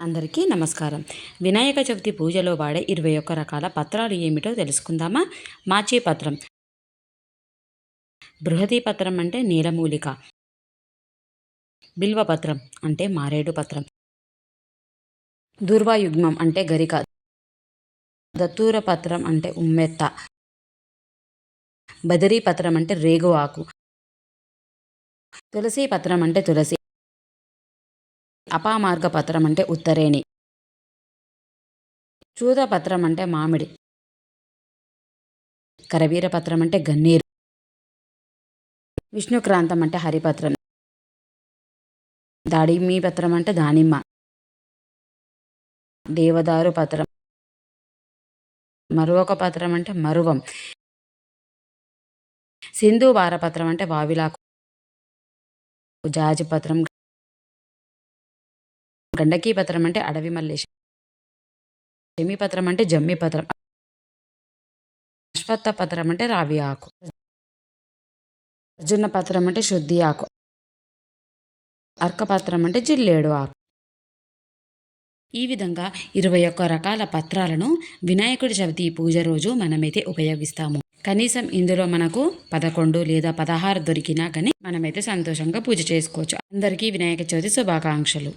అందరికీ నమస్కారం. వినాయక చవితి పూజలో వాడే ఇరవై ఒక్క రకాల పత్రాలు ఏమిటో తెలుసుకుందామా? మాచీ పత్రం. బృహదీ పత్రం అంటే నీలమూలిక. బిల్వపత్రం అంటే మారేడు పత్రం. దుర్వాయుగ్మం అంటే గరిక. దత్తూర పత్రం అంటే ఉమ్మెత్త. బదరీ పత్రం అంటే రేగు ఆకు తులసి పత్రం అంటే తులసి. అపామార్గ పత్రం అంటే ఉత్తరేణి. చూద పత్రం అంటే మామిడి. కరవీరపత్రం అంటే గన్నీరు. విష్ణుక్రాంతం అంటే హరిపత్రం. దాడిమి పత్రం అంటే దానిమ్మ. దేవదారు పత్రం మరొక పత్రం అంటే మరువం. సింధు పత్రం అంటే వావిలాకు. జాజి పత్రం. గండకీ పత్రం అంటే అడవి మల్లేశం జమీపత్రం అంటే జమ్మి పత్రం. అశ్వత్థ పత్రం అంటే రావి ఆకు. అర్జున పత్రం అంటే శుద్ధి ఆకు. అర్కపత్రం అంటే జిల్లేడు ఆకు. ఈ విధంగా ఇరవై ఒక్క రకాల పత్రాలను వినాయకుడి చవితి పూజ రోజు మనమైతే ఉపయోగిస్తాము. కనీసం ఇందులో మనకు పదకొండు లేదా పదహారు దొరికినా కానీ మనమైతే సంతోషంగా పూజ చేసుకోవచ్చు. అందరికీ వినాయక చవితి శుభాకాంక్షలు.